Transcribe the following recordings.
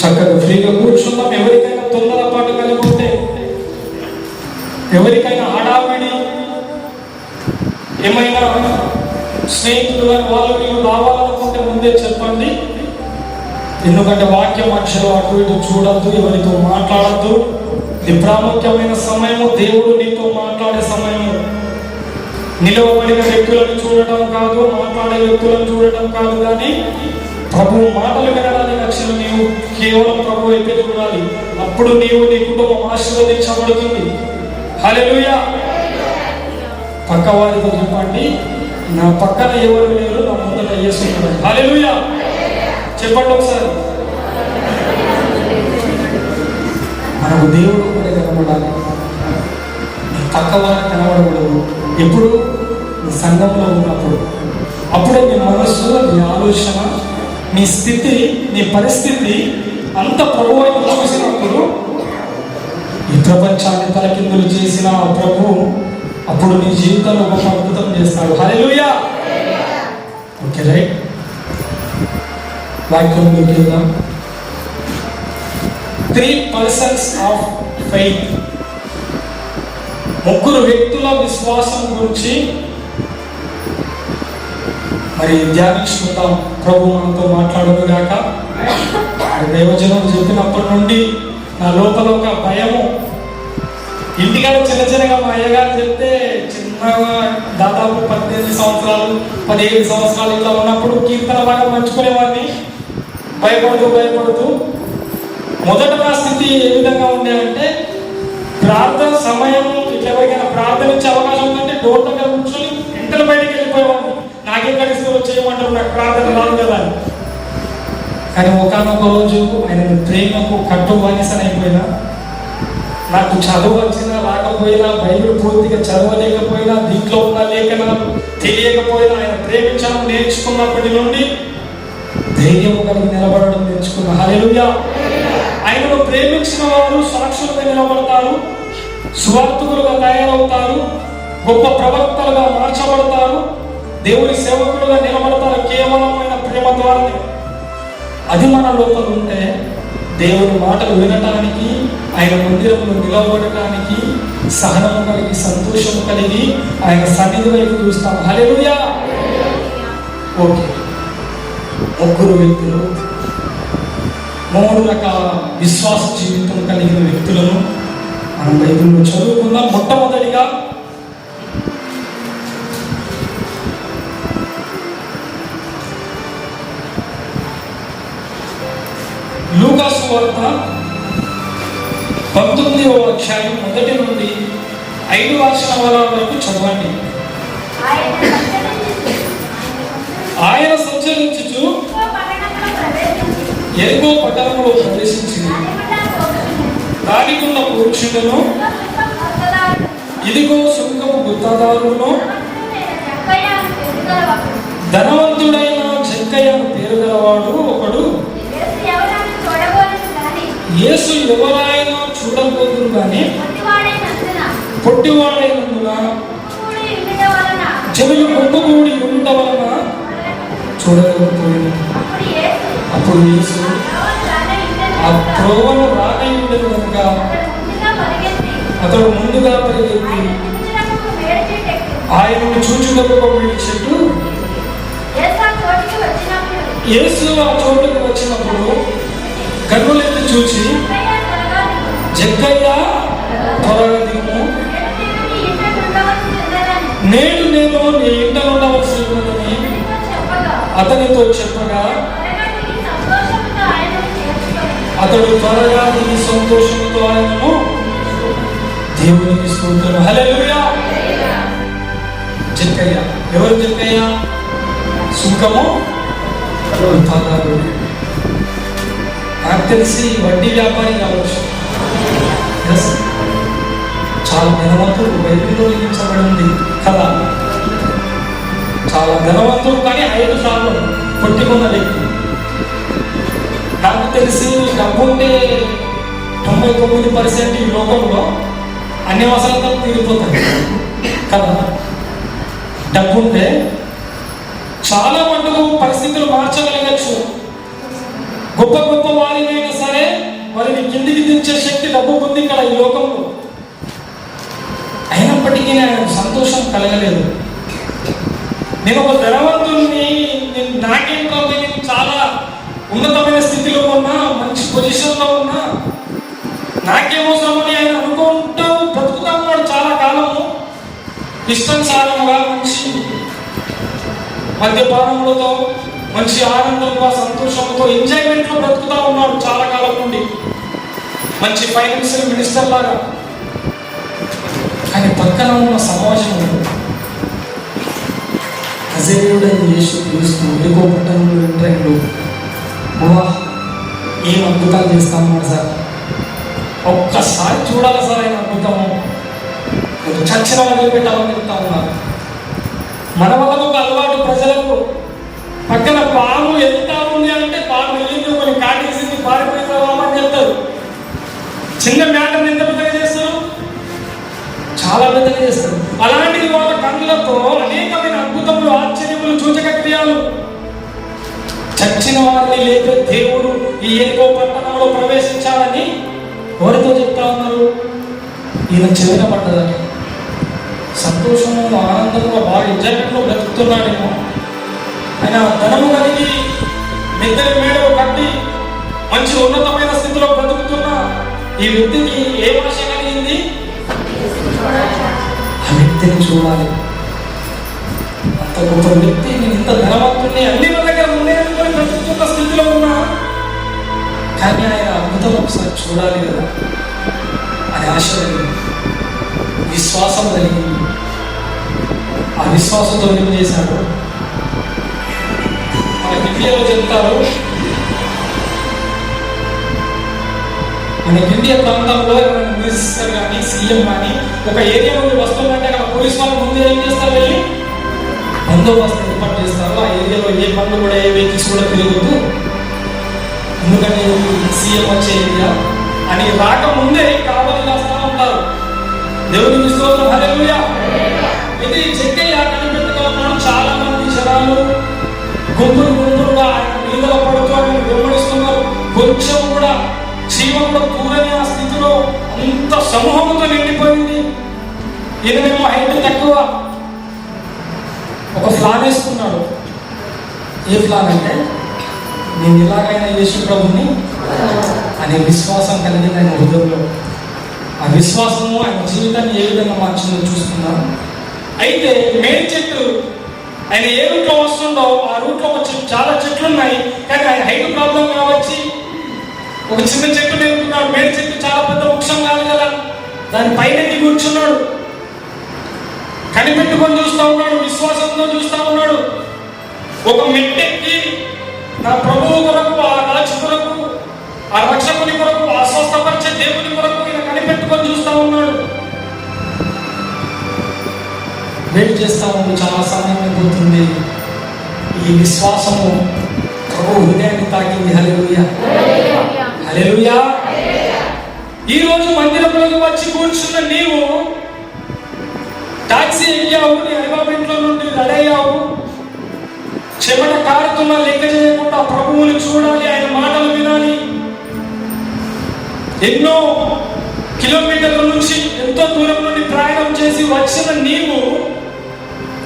చక్కగా ఫ్రీగా కూర్చుందాం ఎవరికైనా తొందరపాటు కలిగి ఉంటే ఎవరికైనా హడావిడి ఏమైనా స్నేహితులు కానీ వాళ్ళు వీళ్ళు రావాలనుకుంటే ముందే చెప్పండి. ఎందుకంటే వాక్యం మనుషులు అటు ఇటు చూడద్దు ఎవరితో మాట్లాడద్దు. ఇది ప్రాముఖ్యమైన సమయము దేవుడు నీతో మాట్లాడే సమయము నిలవబడిన వ్యక్తులను చూడటం కాదు మాట్లాడే వ్యక్తులను చూడటం కాదు కానీ ప్రభు మాటలు వినడానికి అక్షరం నీవు కేవలం ప్రభు అయితే చూడాలి. అప్పుడు నీవు నీ కుటుంబం ఆశీర్వదించబడుతుంది. హల్లెలూయా. పక్క వారితో చెప్పండి నా పక్కన ఎవరు లేరు నా ముందర యేసున్నాడు హల్లెలూయా. చెప్పండి ఒకసారి. మనకు దేవుడు కూడా కనబడాలి. పక్క వారు కనబడకూడదు. ఎప్పుడు? నీ సంఘంలో ఉన్నప్పుడు. అప్పుడే నీ మనస్సు నీ ఆలోచన నీ స్థితి నీ పరిస్థితి అంత ప్రభు చూసినప్పుడు ఈ ప్రపంచాన్ని తలకిందులు చేసిన ప్రభు అప్పుడు నీ జీవితంలో ఒక అద్భుతం చేస్తాడు. హల్లెలూయా! Okay right. వాక్యంలోకి వెళ్దాం త్రీ పర్సన్స్ ఆఫ్ ఫెయిత్ ముగ్గురు వ్యక్తుల విశ్వాసం గురించి మరి ధ్యానించుకుందాం ప్రభు మనతో మాట్లాడుగాక దైవజనం చెప్పినప్పటి నుండి నా లోపల ఒక భయము. ఇంటికాడ చిన్న చిన్నగా మా అయ్యగారు చెప్తే చిన్నగా దాదాపు పద్దెనిమిది సంవత్సరాలు పదిహేను సంవత్సరాలు ఇట్లా ఉన్నప్పుడు కీర్తన బాగా పంచుకునేవాడిని. భయపడుతూ భయపడుతూ. మొదట నా స్థితి ఏ విధంగా ఉండే అంటే ప్రార్థన సమయం ఎవరికైనా ప్రార్థన ఇచ్చే అవకాశం ఉందంటే డోర్ దగ్గర కూర్చొని ఇంటర్ బయటకు వెళ్ళిపోయేవాడిని. నాకేం కలిసి చేయమంటారు నాకు ప్రార్థన రాదు కదా కానీ ఒకనొక రోజు ఆయన ప్రేమకు కట్టు బానిసన అయిపోయినా నాకు చదువు వచ్చినా రాకపోయినా బైబిల్ పూర్తిగా చదవలేకపోయినా దీంట్లో ఉన్న లేఖనాలు తెలియకపోయినా ఆయన ప్రేమించడం నేర్చుకున్నప్పటి నుండి ధైర్యం కలిగి నిలబడడం నేర్చుకున్న. హలో ఆయనను ప్రేమించిన వారు సాక్షులుగా నిలబడతారు. స్వార్థులుగా తయారవుతారు గొప్ప ప్రవక్తలుగా మార్చబడతారు దేవుని సేవకులుగా నిలబడతారు కేవలమైన ప్రేమ ద్వారానే. అది మన లోపల ఉంటే దేవుని మాటలు వినటానికి ఆయన మందిరంలో నిలబడటానికి సహనము కలిగి సంతోషం కలిగి ఆయన సన్నిధి వైపు చూస్తాం. హల్లెలూయా! ఓకే. ముగ్గురు వ్యక్తులు మూడు రకాల విశ్వాస జీవితం కలిగిన వ్యక్తులను మనం బైబిల్లో చదువుకుందాం మొట్టమొదటిగా లూకాసు వార్త పంతొమ్మిదవ అధ్యాయం మొదటి నుండి ఐదు వర్షాల వరకు చదవండి. ఆయన సంచరించుచు ఎరుగో పట్టణంలో ప్రవేశించింది. దానికున్న పురుషులను ఇదిగో సుఖం గుత్తదారులను ధనవంతుడైన జక్కయ్య పేరు గలవాడు ఒకడు. యేసు ఎవరాయన చూడబోతురు కానీ పొట్టివాడైనందున చెవులు కొట్టుకూడి ఉండవలన వలన చూడలేకపోయింది అప్పుడు యేసు త్రోవను రానై ఉండదు కనుక అతడు ముందుగా పరిగెత్తి ఆయనను చూచుటకు వెళ్ళి చెట్టు యేసు ఆ చోటుకు వచ్చినప్పుడు కన్నులెత్తి చూచి జగ్గయ్య త్వరగా దిగు. నేను నేను నీ ఇంట ఉండవలసి ఉన్నదని అతనితో చెప్పగా అతడు త్వరగా నీ సంతోషంతో ఆయనను దేవునికి స్తోత్రం. హల్లెలూయా. జక్కయ్య ఎవరు జక్కయ్య సుఖము తాదారు నాకు తెలిసి వడ్డీ వ్యాపారి కావచ్చు. చాలా ధనవంతుడు బైబిల్లో లిఖించబడింది కదా. చాలా ధనవంతుడు కానీ ఐదు సార్లు కొట్టుకున్న వ్యక్తి. నాకు తెలిసి డబ్బు ఉంటే తొంభై తొమ్మిది పర్సెంట్ ఈ లోకంలో అన్ని అవసరాలు తీరిపోతాయి. కదా? డబ్బు ఉంటే చాలా మటుకు పరిస్థితులు మార్చగలగచ్చు. గొప్ప గొప్ప వారినైనా సరే వారిని కిందికి దించే శక్తి డబ్బు ఉంది ఇక్కడ ఈ లోకంలో. అయినప్పటికీ నేను సంతోషం కలగలేదు. నేను ఒక ధనవంతుని నేను నాకేం ప్రభు నేను చాలా ఉన్నతమైన స్థితిలో ఉన్నా మంచి పొజిషన్లో ఉన్నా నాకేమవసరమని ఆయన అనుకుంటూ బ్రతుకుతా ఉన్నాడు చాలా కాలము ఇష్టానుసారముగా మంచి మద్యపానములతో మంచి ఆనందంగా సంతోషంతో ఎంజాయ్మెంట్లో బ్రతుకుతా ఉన్నాడు చాలా కాలం నుండి. మంచి ఫైనాన్షియల్ మినిస్టర్ లాగా. కానీ పక్కన ఉన్న సమాజం అజేయుడైన యేసు క్రీస్తు ఎగో పట్టణంలో ఎంట్రైండు వా ఏం అద్భుతాలు చేస్తా సార్? ఒక్కసారి చూడాలి సార్ చచ్చిన వదిలి పెట్టాలని చెప్తా ఉన్నారు. మన వల్ల ఒక అలవాటు ప్రజలకు. పక్కన పాము ఎంత ఉంది అంటే పాము వెళ్ళింది కొన్ని కాటేసింది పారిపోయింది చెప్తారు. చిన్న మ్యాటర్ ఎంత పెద్దగా చేస్తారు? చాలా పెద్దగా చేస్తారు. అలాంటిది వాళ్ళ కళ్ళతో అనేకమైన అద్భుతములు ఆశ్చర్యములు సూచక క్రియాలు. చచ్చిన వారిని లేపే దేవుడు ఈ ఏకో పట్టణంలో ప్రవేశించాలని ఎవరితో చెప్తా ఉన్నారు? ఈయన చెవిన పడ్డదని సంతోషము ఆనందంగా బాగా ఎంజాయ్మెంట్లో బ్రతుకుతున్నాడేమో ఆయన ధనము కలిగి నిద్ర మేడలు కట్టి మంచి ఉన్నతమైన స్థితిలో బ్రతుకుతున్న ఈ వ్యక్తికి ఏ భాష కలిగింది? ఆ వ్యక్తిని చూడాలి. అంత గొప్ప వ్యక్తి నేను ఇంత ధనవంతుని అన్ని మన దగ్గర ఉన్నాయనుకొని బ్రతుకుతున్న స్థితిలో ఉన్నా కానీ ఆయన అద్భుతం ఒకసారి చూడాలి కదా. అది ఆశ కలిగింది విశ్వాసం కలిగింది ఆ విశ్వాసంతో ఏం చేశాడు. మన ఇండియాలో చెప్తారు మన ఇండియా ప్రాంతంలో ఎవరైనా మినిస్టర్ కానీ సీఎం కానీ ఒక ఏరియా నుండి వస్తుందంటే అక్కడ పోలీస్ వాళ్ళు ముందు ఏం చేస్తారు వెళ్ళి? బందోబస్తు ఏర్పాటు చేస్తారు. ఆ ఏరియాలో ఏ పనులు కూడా ఏ వెహికల్స్ కూడా తిరగదు ఎందుకంటే సీఎం వచ్చే ఏరియా. అని రాకముందే కావాలి కాస్తా ఉంటారు. దేవునికి స్తోత్రం. హల్లెలూయా. ఇది చెక్కయ్య ఆటలు ఉన్నాడు చాలా మంది జనాలు గుంపులు గుంపులుగా నీళ్ళ పడుతూ ఆయన కొంచెం కూడా జీవంలో కూడా కూరని ఆ స్థితిలో అంత సమూహంతో నిండిపోయింది. ఈయనేమో హైట్ తక్కువ. ఒక ఫ్లాన్ వేసుకున్నాడు. ఏ ఫ్లాన్ అంటే నేను ఇలాగైనా యేసు ప్రభుని అనే విశ్వాసం కలిగింది ఆయన హృదయంలో. ఆ విశ్వాసము ఆయన జీవితాన్ని ఏ విధంగా మార్చిందో చూస్తున్నాం అయితే మేడి చెట్టు ఆయన ఏ రూట్లో వస్తుందో ఆ రూట్లో వచ్చి చాలా చెట్లు ఉన్నాయి కానీ ఆయన హైట్ ప్రాబ్లం కావచ్చి. ఒక చిన్న చెట్టు నేర్పుతున్నాడు మేడి చెట్టు చాలా పెద్ద వృక్షం కాదు కదా. దాని పైన కూర్చున్నాడు. కనిపెట్టుకొని చూస్తూ ఉన్నాడు. విశ్వాసంతో చూస్తా ఉన్నాడు. ఒక మెట్టెక్కి నా ప్రభువు కొరకు ఆ ఆ రక్షకుని కొరకు అస్వస్థపరిచే దేవుని కొరకు ఈయన కనిపెట్టుకొని చూస్తా ఉన్నాడు. వెయిట్ చేస్తా ఉంది చాలా సమయం అయిపోతుంది. ఈ విశ్వాసము ప్రభు హృదయాన్ని తాకింది. హల్లెలూయా. హల్లెలూయా. ఈ రోజు మందిరంలోకి వచ్చి కూర్చున్న నీవు టాక్సీ ఎక్కావు నీ అరిబాబెంట్లో నుండి రెడయ్యావు. చెమట కారుతున్నా లెక్క చేయకుండా ప్రభువుని చూడాలి ఆయన మాటలు ఎన్నో కిలోమీటర్ల నుంచి ఎంతో దూరం నుండి ప్రయాణం చేసి వచ్చిన నీవు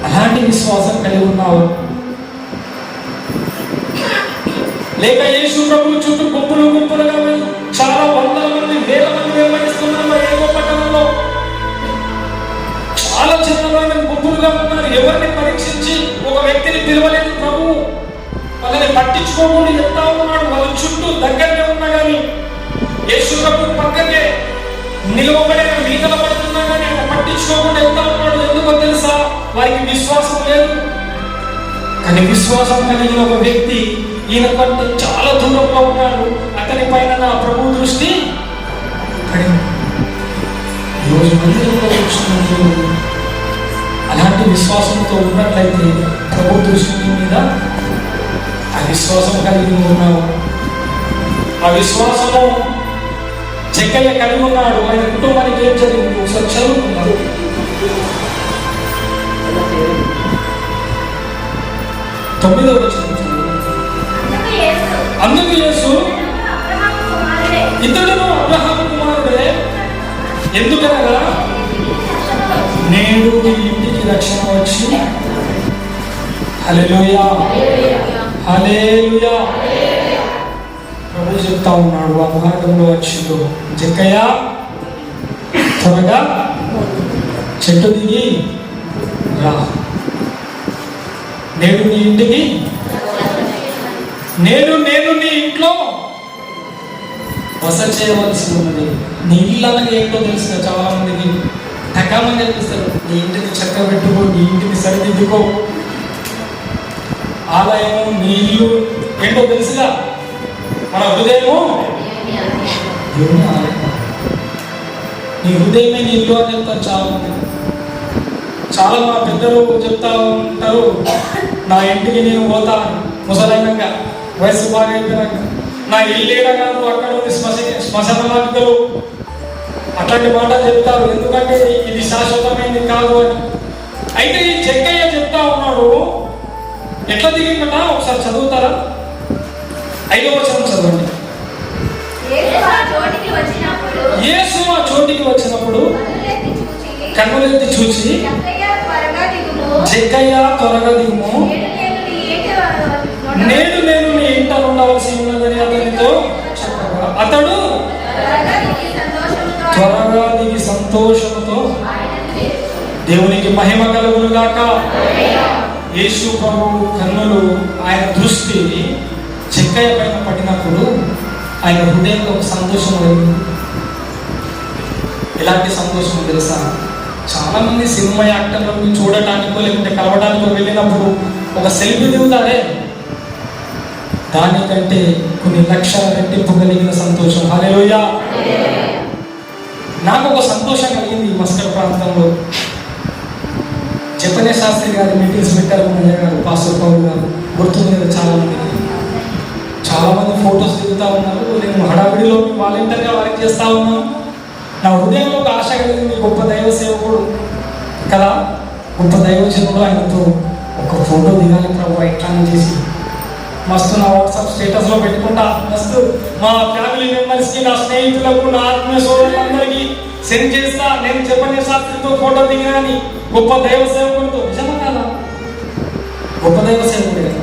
అలాంటి విశ్వాసం కలిగి ఉన్నావు. లేక యేసు ప్రభు చుట్టూ గుంపులు గుంపులుగా చాలా వందల మంది వేల మంది వెంబడిస్తున్నారు ఏదో పట్టణంలో. చాలా చిన్నమైన గుంపులుగా ఉన్నారు. ఎవరిని పరీక్షించి ఒక వ్యక్తిని పిలవలేదు ప్రభు వాళ్ళని పట్టించుకోకుండా ఎంత ఉన్నాడు? వాళ్ళ చుట్టూ దగ్గరనే ఉన్నా కానీ యేసు ప్రభు పక్కకే నిలవబడిన మీదల పడుతున్నా కానీ అక్కడ పట్టించుకోకుండా ఎంత ఉన్నాడు ఎందుకో తెలుసా? వారికి విశ్వాసం లేదు. కానీ విశ్వాసం కలిగిన ఒక వ్యక్తి ఈయన పట్ల చాలా దూరంలో ఉన్నాడు. అతని పైన నా ప్రభు దృష్టి పడింది. ఈరోజు మందిరంలో కూర్చున్నప్పుడు అలాంటి విశ్వాసంతో ఉన్నట్లయితే ప్రభు దృష్టి మీద ఆ విశ్వాసం కలిగి ఉన్నావు. ఆ విశ్వాసము జగ్గయ్య కలిగి ఉన్నాడు ఆయన కుటుంబానికి ఏం జరిగింది? ఒకసారి చదువుకున్నాడు తొమ్మిదవ. అందుకు యేసు, ఇతడును అబ్రహాము కుమారుడే. ఎందుకనగా? నేడు ఈ ఇంటికి రక్షణ వచ్చి. హల్లెలూయా. హల్లెలూయా. ప్రభు చెప్తా ఉన్నాడు ఆ మార్గంలో వచ్చిండు. జక్కయ్య త్వరగా చెట్టు దిగి రా. నేను నీ ఇంటికి నేను నేను నీ ఇంట్లో వస చేయవలసి ఉన్నది. నీ ఇల్లు అనగా ఏంటో తెలుసు కదా చాలా మందికి టకామని కనిపిస్తారు నీ ఇంటిని చక్క పెట్టుకో నీ ఇంటిని సరిదిద్దుకో. ఆలయము నీ ఇల్లు ఏంటో తెలుసుగా? మన హృదయము? దేవుని నీ హృదయమే నీ ఇల్లు అని చెప్తారు చాలా మంది చాలా మా పెద్దలు చెప్తా ఉంటారు నా ఇంటికి నేను పోతాను ముసలైనాక వయసు బాగా నా ఇల్లు కాదు అక్కడ ఉంది శ్మశ శ్మశాన మార్గలు. అట్లాంటి మాట చెప్తారు. ఎందుకంటే ఇది శాశ్వతమైనది కాదు అని. అయితే ఈ చెక్కయ్య చెప్తా ఉన్నాడు. ఎట్లా దిగిందట? ఒకసారి చదువుతారా? ఐదో వచనం చదవండి. యేసు ఆ చోటికి వచ్చినప్పుడు కన్నులెత్తి చూచి "జక్కయ్య, త్వరగా దిగుము. నేను నేను నీ ఇంట ఉండవలసి ఉన్నదని అతనితో చెప్పగా అతడు త్వరగా దిగి సంతోషంతో దేవునికి మహిమ కలుగును గాక యేసు ప్రభు కన్నులు ఆయన దృష్టి చెక్కయ్య పైన పడినప్పుడు ఆయన హృదయంలో ఒక సంతోషం కలిగింది ఎలాంటి సంతోషం తెలుసా? చాలా మంది సినిమా యాక్టర్లను చూడటానికో లేకుంటే కలవడానికో వెళ్ళినప్పుడు ఒక సెల్ఫీ దిగుతారే. దానికంటే కొన్ని లక్షల రెట్టింపు కలిగిన సంతోషం. హలోయా నాకు ఒక సంతోషం కలిగింది ఈ మస్కర్ ప్రాంతంలో. చెప్పనే శాస్త్రి గారి మీటింగ్స్ పెట్టారు మన గారు పాస్టర్ పౌల్ గారు. గుర్తుంది కదా చాలా మందికి చాలా మంది ఫొటోస్ దిగుతా ఉన్నారు. నేను హడావిడిలో వాలంటీర్గా వర్క్ చేస్తా ఉన్నాను. నా హృదయంలో ఒక ఆశ కలిగింది. గొప్ప దైవ సేవకుడు. కదా? గొప్ప దైవజనుడు ఆయనతో ఒక ఫోటో దిగాలి ప్రభు ఎట్లా చేసి. మస్తు నా వాట్సాప్ స్టేటస్లో పెట్టుకుంటా మస్తు మా ఫ్యామిలీ మెంబర్స్కి నా స్నేహితులకు నా ఆత్మీయ సోదరులందరికీ సెండ్ చేస్తా. నేను చెప్పని శాస్త్రితో ఫోటో దిగినాని గొప్ప దైవ సేవకుడితో. నిజమా కదా? గొప్ప దైవ సేవకుడు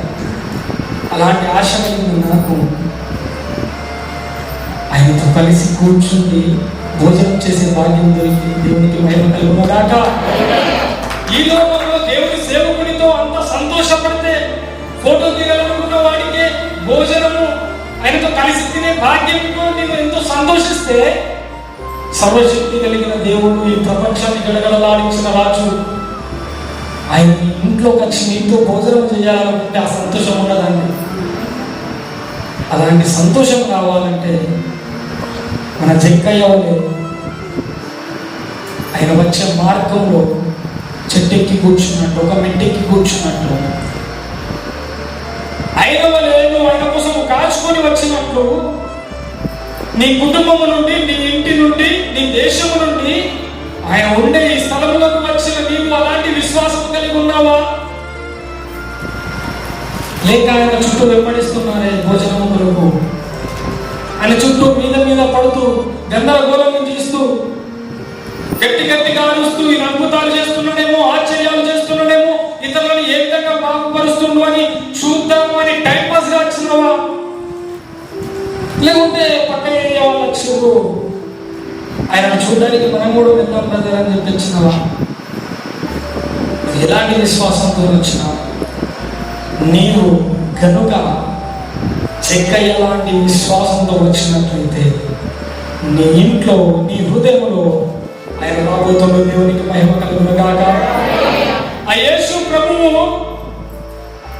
అలాంటి ఆశ కలిగింది నాకు. ఆయనతో కలిసి కూర్చుని భోజనం చేసే భాగ్యం దొరికి దేవునికి మహిమ కలుగునగాక. ఈ లోకంలో దేవుని సేవకుడితో అంత సంతోషపడితే ఫోటో దిగాలనుకున్న వాడికి భోజనము ఆయనతో కలిసి తినే భాగ్యంతో నేను ఎంతో సంతోషిస్తే సర్వశక్తి కలిగిన దేవుడు ఈ ప్రపంచాన్ని గడగడలాడించిన రాజు. ఇంట్లోకి వచ్చి నీతో భోజనం చేయాలనుకుంటే ఆ సంతోషం ఉండదండి. అలాంటి సంతోషం కావాలంటే మన జక్కయ్య ఆయన వచ్చే మార్గంలో చెట్టెక్కి కూర్చున్నట్టు ఒక మెట్టెక్కి కూర్చున్నట్టు. ఆయన వలె ఆయన కోసం కాచుకొని వచ్చినట్లు నీ కుటుంబము నుండి నీ ఇంటి నుండి నీ దేశము నుండి ఆయన ఉండే ఈ స్థలములకు వచ్చిన విశ్వాసం కలిగి ఉన్నావా? లేక ఆయన చుట్టూ వెంబడిస్తున్నారే భోజనము కొరకు. ఆయన చుట్టూ మీద మీద పడుతూ గందరగోళం చేస్తూ గట్టి గట్టిగా అరుస్తూ ఈయన అద్భుతాలు చేస్తున్నాడేమో ఆశ్చర్యాలు చేస్తున్నాడేమో ఇతరులను ఏ విధంగా బాగుపరుస్తుండో అని చూద్దాము అని టైం పాస్గా వచ్చినావా? లేకుంటే పక్క ఏరియా వాళ్ళు వచ్చారు ఆయన చూడడానికి మనం కూడా వెళ్దాం బ్రదర్ అని చెప్పి ఎలాంటి విశ్వాసంతో వచ్చినా నీవు కనుక చెక్క ఎలాంటి విశ్వాసంతో వచ్చినట్లయితే నీ ఇంట్లో నీ హృదయంలో ఆయన రాబోతున్న దేవునికి మహిమ కలుగునగాక. ఆ యేసు ప్రభువు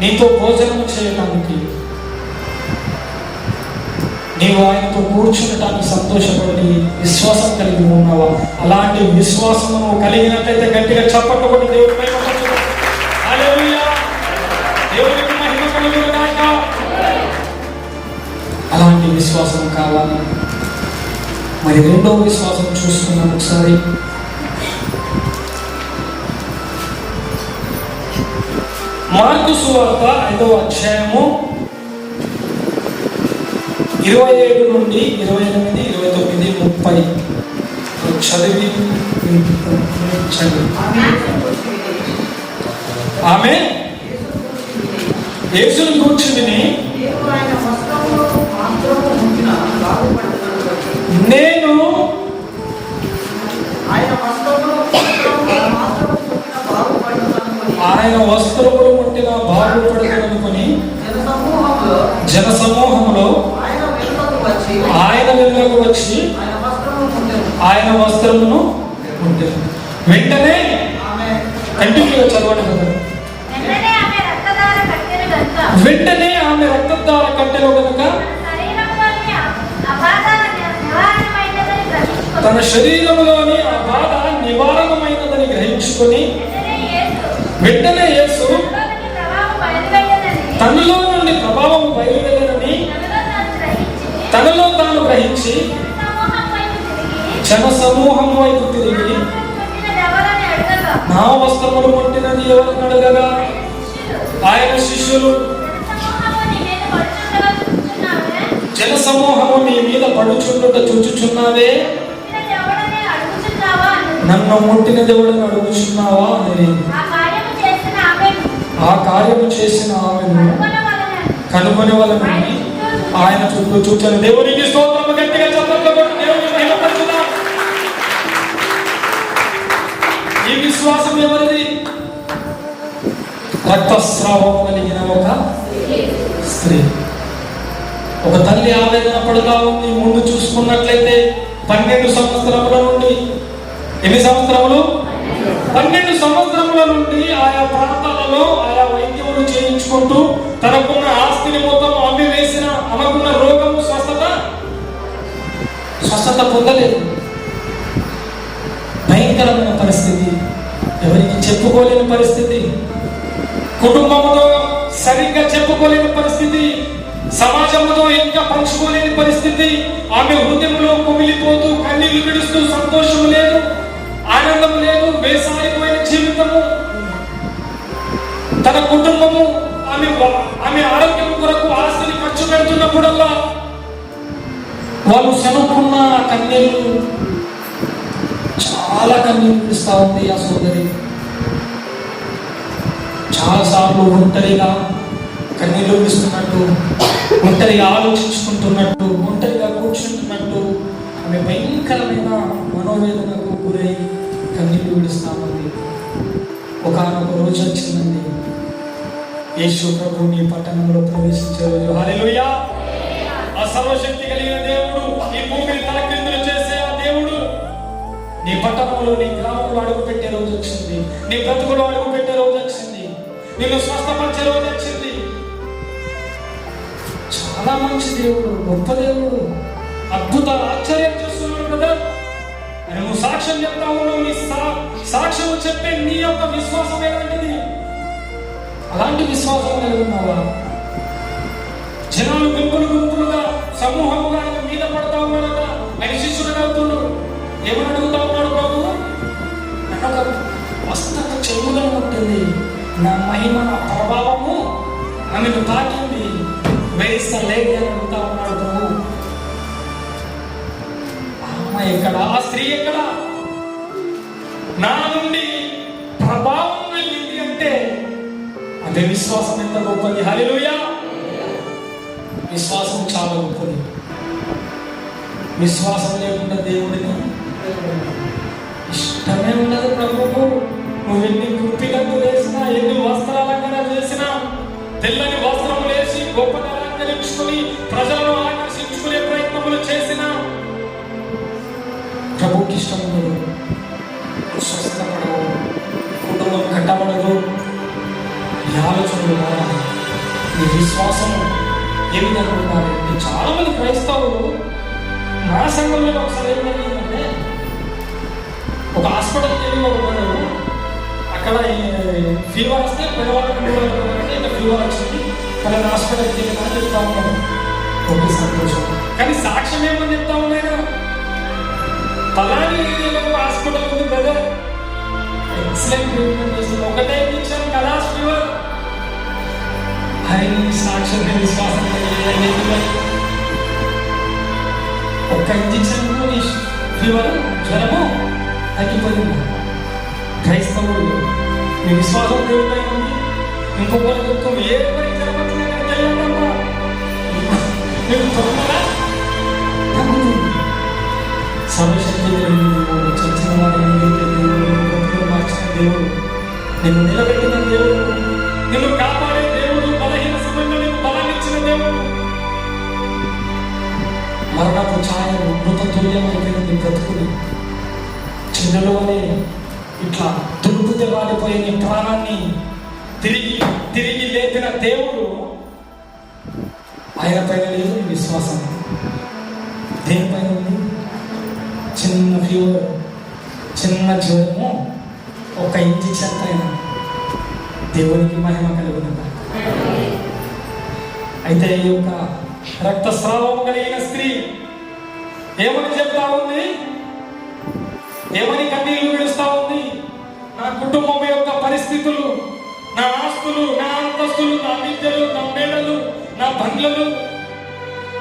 నీతో భోజనం చేయడానికి నీవు ఆయనతో కూర్చుండటానికి సంతోషపడి విశ్వాసం కలిగి ఉన్నావా? అలాంటి విశ్వాసము కలిగినట్లయితే గట్టిగా చప్పట్లు కొట్టి దేవుడి మహిమ అలాంటి విశ్వాసం కావాలి? మరి రెండవ విశ్వాసం చూసుకున్నాం ఒకసారి. మార్కు సువార్త ఐదవ అధ్యాయము ఇరవై ఏడు నుండి ఇరవై ఎనిమిది ఇరవై తొమ్మిది ముప్పై. చదివి చదివి ఆమె యేసుని గురించి విని ఆయన వస్త్రములు ముట్టిన నేను ఆయన వస్త్రములు ముట్టిన బాగుపడుతున్నాను బట్టి ఆయన వెనుకకు వచ్చి ఆయన వస్త్రమును ముట్టారు వెంటనే కంటిన్యూగా చదవండి కదా. వెంటనే ఆమె రక్తదార కట్టెలో కనుక. తన శరీరంలోని ఆ బాధ నివారణమైనదని గ్రహించుకొని వెంటనే యేసు తనలో నుండి ప్రభావం బయలుదేరని తనలో తాను గ్రహించి జన సమూహం వైపు తిరిగి నా వస్త్రములు ముట్టినది ఎవరిని అడగగా? ఆయన శిష్యులు. జన సమూహము నీ మీద పడుచుండుట చూచుచున్నావే? నన్ను ముట్టిన దేవుడని అడుగుచున్నావా అని? ఆ కార్యము చేసిన ఆమెను కనుగొని వలన ఆయన చుట్టూ చూచాను. దేవునికి స్తోత్రం గట్టిగా చెప్పట్లు ఈ విశ్వాసం ఎవరిది? రక్తస్రావం కలిగిన ఒక స్త్రీ. ఒక తల్లి ఆవేదన పడుగా ఉంది ముందు చూసుకున్నట్లయితే పన్నెండు సంవత్సరముల నుండి ఎన్ని సంవత్సరములు? పన్నెండు సంవత్సరముల నుండి ఆయా ప్రాంతాలలో ఆయా వైద్యములు చేయించుకుంటూ తనకున్న ఆస్తిని మొత్తం అమ్మి వేసిన ఆమెకున్న రోగము స్వస్థత స్వస్థత పొందలేదు. భయంకరమైన పరిస్థితి. ఎవరికి చెప్పుకోలేని పరిస్థితి. కుటుంబంతో సరిగ్గా చెప్పుకోలేని పరిస్థితి. సమాజంతో ఇంకా పంచుకోలేని పరిస్థితి. ఆమె హృదయంలో కుమిలిపోతూ కన్నీళ్ళు విడుస్తూ సంతోషం లేదు. ఆనందం లేదు వేసారిపోయిన జీవితము. తన కుటుంబము ఆమె ఆమె ఆరోగ్యం కొరకు ఆస్తిని ఖర్చు పెడుతున్నప్పుడల్లా వాళ్ళు శనుకున్న కన్నీళ్ళు చాలా కన్నీళ్ళు విడుస్తూ ఉంది ఆ సోదరి. చాలాసార్లు ఒంటరిగా కన్నీళ్ళు విడుస్తున్నట్టు ఒంటరిగా ఆలోచించుకుంటున్నట్టు ఒంటరిగా కూర్చుంటున్నట్టు ఆమె భయంకరమైన మనోవేదనకు గురై కన్నీళ్ళు విడుస్తామంది ఒకనొక రోజు వచ్చిందండి. యేసు ప్రభు నీ పట్టణంలో ప్రవేశించే రోజు హల్లెలూయా. ఆ సర్వశక్తి కలిగిన దేవుడు ఈ భూమిని తలక్రిందులు చేసే ఆ దేవుడు నీ పట్టణంలో నీ గ్రామంలో అడుగు పెట్టే రోజు వచ్చింది. నీ బ్రతుకులో అడుగు పెట్టే రోజు వచ్చింది. నిన్ను స్వస్థపరిచే రోజు వచ్చింది. చాలా మంచి దేవుడు గొప్ప దేవుడు. అద్భుత ఆశ్చర్యం చేస్తున్నాడు కదా నువ్వు సాక్ష్యం చెప్తా ఉన్నావు నీ సా- సాక్ష్యం చెప్పే నీ యొక్క విశ్వాసం ఎలాంటిది? అలాంటి విశ్వాసం కలిగి ఉన్నావా? జనాలు గుంపులు గుంపులుగా సమూహంగా ఆయన మీద పడతా ఉన్నారట. ఆయన శిష్యుడు అడుగుతున్నాడు ఏమని అడుగుతా ఉన్నాడు ప్రభు? నన్ను వస్త్ర చెవుగా ఉంటుంది నా మహిమ నా ప్రభావము ఆమెను తాకింది వేయిస్తా లేదే ఎక్కడ? ఆ స్త్రీ ఎక్కడ? నా నుండి ప్రభావం వెళ్ళింది అంటే అదే విశ్వాసం ఎంత గొప్పది? హల్లెలూయా! విశ్వాసం చాలా గొప్పది. విశ్వాసం లేకుండా దేవుడిని ఇష్టమే ఉండదు ప్రభువు. నువ్వు ఎన్ని గుప్పిగంతులు వేసినా ఎన్ని వస్త్రాలంకరణ చేసినా తెల్లని వస్త్రములు వేసి గొప్పగా అలంకరించుకుని ప్రజలను ఆకర్షించుకునే ప్రయత్నములు చేసిన ప్రభుకి ఇష్టం ఉండదు స్వస్థపడవు కుటుంబం కట్టబడదు ఈ ఆలోచనలు మారాలి నీ విశ్వాసం ఏ విధంగా ఉండాలి? చాలా మంది క్రైస్తవులు నా సంఘంలో ఒకసారి ఏం ఒక హాస్పిటల్కి వెళ్ళి ఒక అక్కడ ఫీవర్ వస్తే పెద్దవాళ్ళకి అంటే ఇంకా ఫీవర్ వచ్చింది. కానీ హాస్పిటల్కి వెళ్ళి చెప్తా ఉన్నాను ఓకే సంతోషం. కానీ సాక్ష్యం ఏమని చెప్తా ఉన్నాయో పలాని ఏరియాలో ఒక హాస్పిటల్ ఉంది కదా ఎక్సలెంట్ ట్రీట్మెంట్ చేస్తుంది ఒకటే ఇంజక్షన్ కదా ఫీవర్ ఆయన సాక్ష్యంగా విశ్వాసం ఒక్క ఇంజక్షన్ ఫీవర్ జ్వరము తగ్గిపోయింది. క్రైస్తవుడు మీ విశ్వాసం దేవుడిపై ఉంది. ఇంకొకరు దుఃఖం ఏ పని తెలియదమ్మా తొందరగా సర్వశక్తి దేవుడు చచ్చిన దేవుడు మార్చిన దేవుడు నిన్ను నిలబెట్టిన దేవుడు నిన్ను కాపాడే దేవుడు బలహీన సమయంలో నీకు బలాన్నిచ్చిన దేవుడు మరణపు ఛాయలు మృత తుల్యమైపోయిన బ్రతుకుని ఇట్లా దుర్బుద్ధి వాడిపోయే నీ ప్రాణాన్ని తిరిగి తిరిగి లేపిన దేవుడు ఆయన పైన లేదు విశ్వాసం దేనిపైన చిన్న ఫీవర్ చిన్న జ్వరము ఒక ఇంజక్షన్ పైన దేవునికి మహిమ కలుగుతుంది అయితే ఈ యొక్క రక్తస్రావం కలిగిన స్త్రీ ఏమని చెప్తా ఉంది? ఏమని కన్నీళ్ళు విడుస్తా ఉంది? నా కుటుంబం యొక్క పరిస్థితులు నా ఆస్తులు నా అంతస్తులు నా విద్యలు నా మేడలు నా బండ్లలు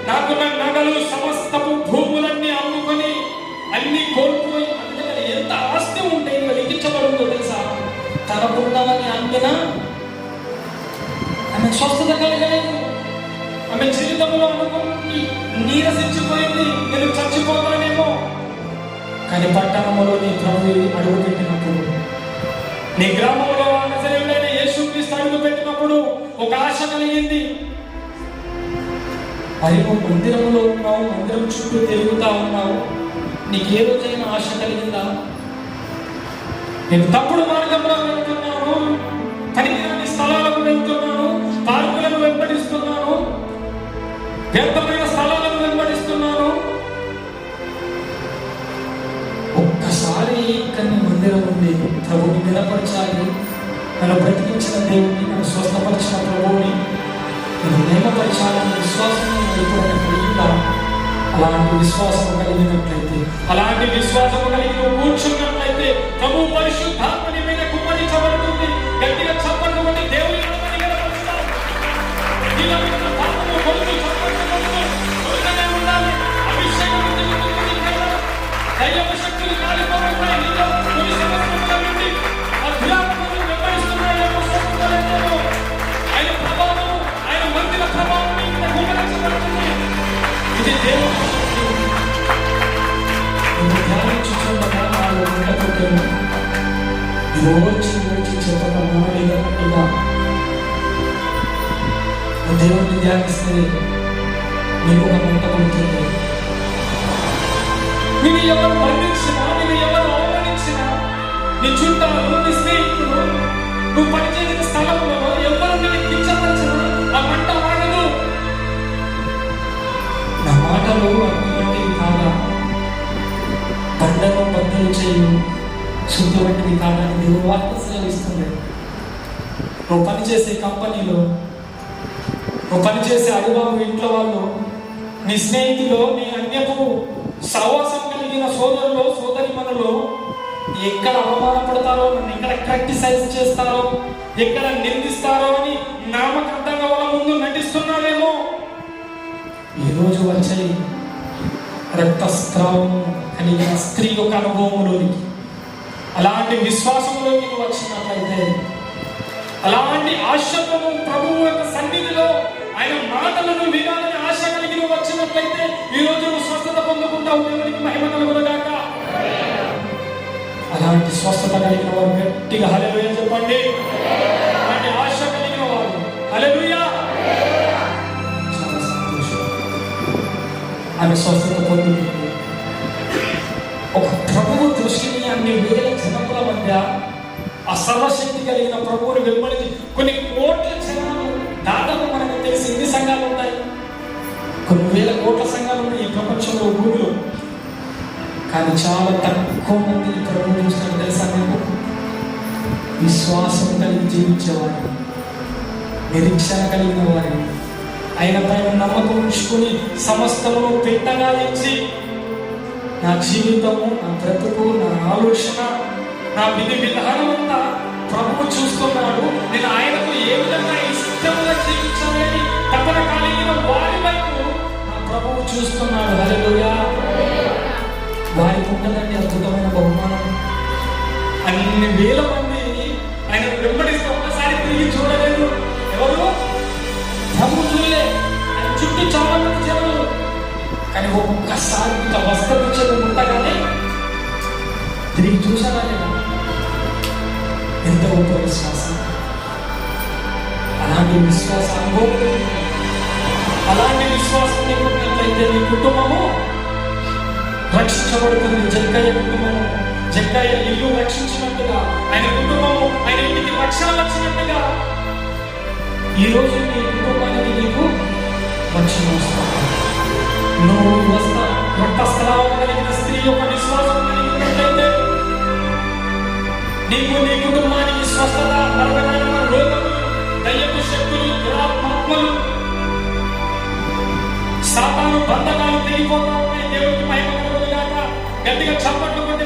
నాకున్న నగలు సమస్తపు భూములన్నీ అమ్ముకొని అన్ని కోల్పోయి అందుకని ఎంత ఆస్తి ఉంటే వెలిగించబడుతుందో తెలుసా? తనకున్నవని అమ్మిన ఆమె స్వస్థత కలగలేదు ఆమె జీవితంలో అనుకుని నీరసించిపోయింది. నేను చచ్చిపోతానేమో. కానీ పట్టణంలో నీ ప్రభు అడుగు పెట్టినప్పుడు నీ గ్రామంలో నజరేయుడైన యేసుక్రీస్తు అడుగు పెట్టినప్పుడు ఒక ఆశ కలిగింది. మరి నువ్వు మందిరంలో ఉన్నావు మందిరం చుట్టూ తిరుగుతా ఉన్నావు. నీకు ఏ రోజైనా ఆశ కలిగిందా? నేను తప్పుడు మార్గంలో వెళ్తున్నాను కలిగిన స్థలాలకు వెళ్తున్నాను పార్కులను వెంబడిస్తున్నాను వ్యర్థమైన స్థలాలను వెంబడిస్తున్నాను. ఒక్కసారి ఇక్కడిని మందిరం ఉంది ప్రభుని నిలపరచాలి నన్ను బ్రతికించిన దేవుని నన్ను స్వస్థపరిచిన ప్రభువుని నేను నియమపరచాలన్న విశ్వాసం ఎప్పుడైనా కలిగిందా అలాంటి విశ్వాసం కలిగినట్లయితే అలాంటి విశ్వాసం కలిగి నువ్వు కూర్చున్నట్లయితే ప్రభు పరిశుద్ధాత్మని మీద కుమ్మరించబడుతుంది గట్టిగా చప్పట్లు కొట్టి దేవుని నామాన్ని ఇది దేవుని శక్తి. నువ్వు ధ్యానించుచుండగా నాలో ఉండకపోతేను ఓర్చి ఓర్చి చెప్పక మానలేదన్నట్టుగా నువ్వు ధ్యానిస్తే నీకు ఒక మంట ఎవరు ఎవరు అవమానించినా నీ చుట్టాలు నీ స్నేహితులు నువ్వు పనిచేసిన స్థలంలో నా మాటలు కాదా బండను బంధులు చేయు శుద్ధి కాదని దేవుడు వార్త సెలవిస్తుంది నువ్వు పనిచేసే కంపెనీలో నువ్వు పనిచేసే అనుభవం ఇంట్లో వాళ్ళు నీ స్నేహితులు నీ అన్యపు సహవాసం కలిగిన సోదరులు సోదరి మనలో ఎక్కడ అవమానపడతారో నన్ను ఎక్కడ క్రిటిసైజ్ చేస్తారో ఎక్కడ నిందిస్తారో అని నామకర్థంగా వాళ్ళ ముందు నటిస్తున్నారేమో ఈరోజు వచ్చే రక్తస్రావం కలిగిన స్త్రీ యొక్క అనుభవంలోనికి అలాంటి విశ్వాసంలోకి నువ్వు వచ్చినట్లయితే అలాంటి ఆశతో ప్రభువు యొక్క సన్నిధిలో ఆయన మాటలను వినాలని ఆశ కలిగి నువ్వు వచ్చినట్లయితే ఈ రోజు నువ్వు స్వస్థత పొందుకుంటావు దేవునికి మహిమ కలుగునగాక. అలాంటి స్వస్థత కలిగిన వారు గట్టిగా హలెలుయ చెప్పండి. అలాంటి ఆశ కలిగిన వారు. హలెలుయా ఆమె స్వస్థత పొందుతుంది ఒక ప్రభువు దృష్టిని అన్ని వేల జనముల మధ్య ఆ సర్వశక్తి కలిగిన ప్రభువుని వెంబడి కొన్ని కోట్ల జనాలు దాదాపు మనకు తెలిసి ఎన్ని సంఘాలు ఉన్నాయి కొన్ని వేల కోట్ల సంఘాలు ఉన్నాయి ఈ ప్రపంచంలో భూమిలో కానీ చాలా తక్కువ మంది ప్రభు ప్రభువు తెలుసా మీకు విశ్వాసం కలిగి జీవించేవారు నిరీక్షణ కలిగిన వారిని ఆయన పైన నమ్మకం ఉంచుకుని సమస్తమును పెట్టగా ఇచ్చి నా జీవితము నా బ్రతుకు నా ఆలోచన నా విధి విధానం అంతా ప్రభువు చూస్తున్నాడు. నేను ఆయనకు ఏ విధంగా ఇష్టముగా జీవించాలని తపన కలిగిన వారి వైపు నా ప్రభువు చూస్తున్నాడు. హల్లెలూయా. వారికి ఉండదండి అద్భుతమైన బహుమానం. అన్ని వేల మంది ఆయన వెంబడిస్తూ ఒక్కసారి తిరిగి చూడలేదు. ఎవరు? చుట్టూ చాలా మంది జనులు కానీ ఒక్కసారి ఇంత వస్త్రం ఇచ్చేది ఉండగానే తిరిగి చూసానా లేదా ఎంత గొప్ప విశ్వాసం. అలాంటి విశ్వాస అనుభవం అలాంటి విశ్వాసం నీకున్నట్లయితే నీ కుటుంబము రక్షించబడుతుంది. జగ్గయ్య కుటుంబము. జగ్గయ్య ఇల్లు రక్షించినట్టుగా ఆయన కుటుంబము ఆయన ఇంటికి రక్షణ వచ్చినట్టుగా ఈ రోజు నీ కుటుంబానికి నీకు రక్షణ నువ్వు వస్తా రక్త స్థలాలు కలిగిన స్త్రీ యొక్క విశ్వాసం కలిగినట్లయితే నీకు నీ కుటుంబానికి స్వస్థత మరణమైన రోగములు దయ్యపు శక్తులు దురాత్మలు సాతాను బంధకాలు తెగిపోతా ఉన్నాయి దేవుడికి గట్టిగా చప్పట్లు కొట్టి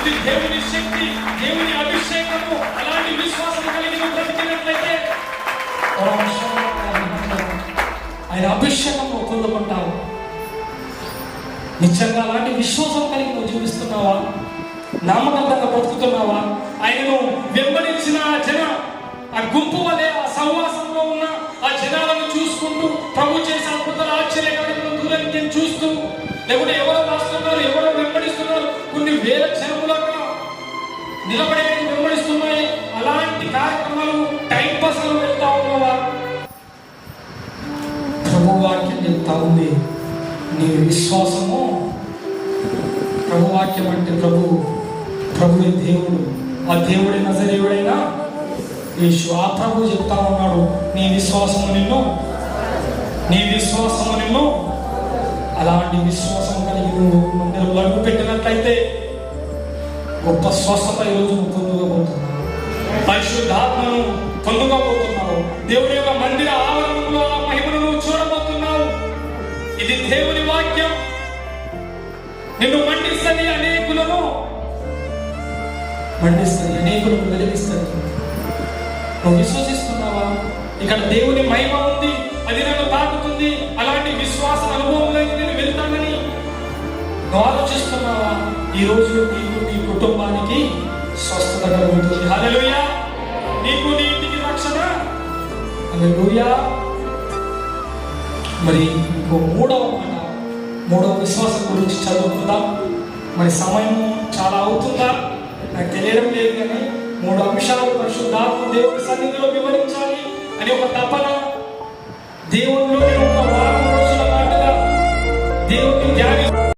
ఇది దేవుని శక్తి దేవుని అభిషేకము అలాంటి విశ్వాసం కలిగిన బ్రతికినట్లయితే ఆయన అభిషేకము పొందుకుంటావు నిజంగా అలాంటి విశ్వాసం కలిగి నువ్వు జీవిస్తున్నావా? నామకంగా బ్రతుకుతున్నావా? ఆయనను వెంబడించిన ఆ జన ఆ గుంపు వలె ఆ సహవాసంలో ఉన్న ఆ జనాలను చూసుకుంటూ ప్రభు చేసే అద్భుతాల ఆశ్చర్యకార్యములను దూరం నేను చూస్తూ లేకుంటే ఎవరో రాస్తున్నారు ఎవరో వెంబడిస్తున్నారు? కొన్ని వేల జనములు నిలబడే వెంబడిస్తున్నాయి. అలాంటి కార్యక్రమాలు టైం పాస్ వెళ్తా ఉన్నవా? వాక్యం ఉంది నీ విశ్వాసము ప్రభువాక్యం అంటే ప్రభు ప్రభువే దేవుడు. ఆ దేవుడే నజరేవుడైనా యేసు ఆ ప్రభు చెప్తా ఉన్నాడు నీ విశ్వాసము నిన్ను నీ విశ్వాసము నిన్ను. అలాంటి విశ్వాసం కలిగి నువ్వు మందిరంలో అడుగు పెట్టినట్లయితే గొప్ప స్వస్థత ఈరోజు నువ్వు పొందుకోబోతున్నావు పరిశుద్ధాత్మను పొందుకోబోతున్నావు దేవుని యొక్క మందిర ఆవరణ ఇది దేవుని వాక్యం. నిన్ను మండిస్తుంది అనేకులను మండిస్తుంది అనేకులను వెలిగిస్తుంది నువ్వు విశ్వసిస్తున్నావా? ఇక్కడ దేవుని మహిమ ఉంది అది నన్ను తాకుతుంది అలాంటి విశ్వాస అనుభవంలోకి నేను వెళ్తానని నువ్వు ఆలోచిస్తున్నావా? ఈ రోజు నీకు నీ కుటుంబానికి స్వస్థత కలుగుతుంది. హల్లెలూయా. నీకు నీ ఇంటికి రక్షణ. హల్లెలూయా. మరి ఇంకో మూడవ మాట మూడవ విశ్వాసం గురించి చదువుకుందాం. మరి సమయం చాలా అవుతుందా? నాకు తెలియడం లేదు కానీ మూడు అంశాలు పరిశుద్ధాత్మ దేవుని సన్నిధిలో వివరించాలి అని ఒక తపన దేవుడిలో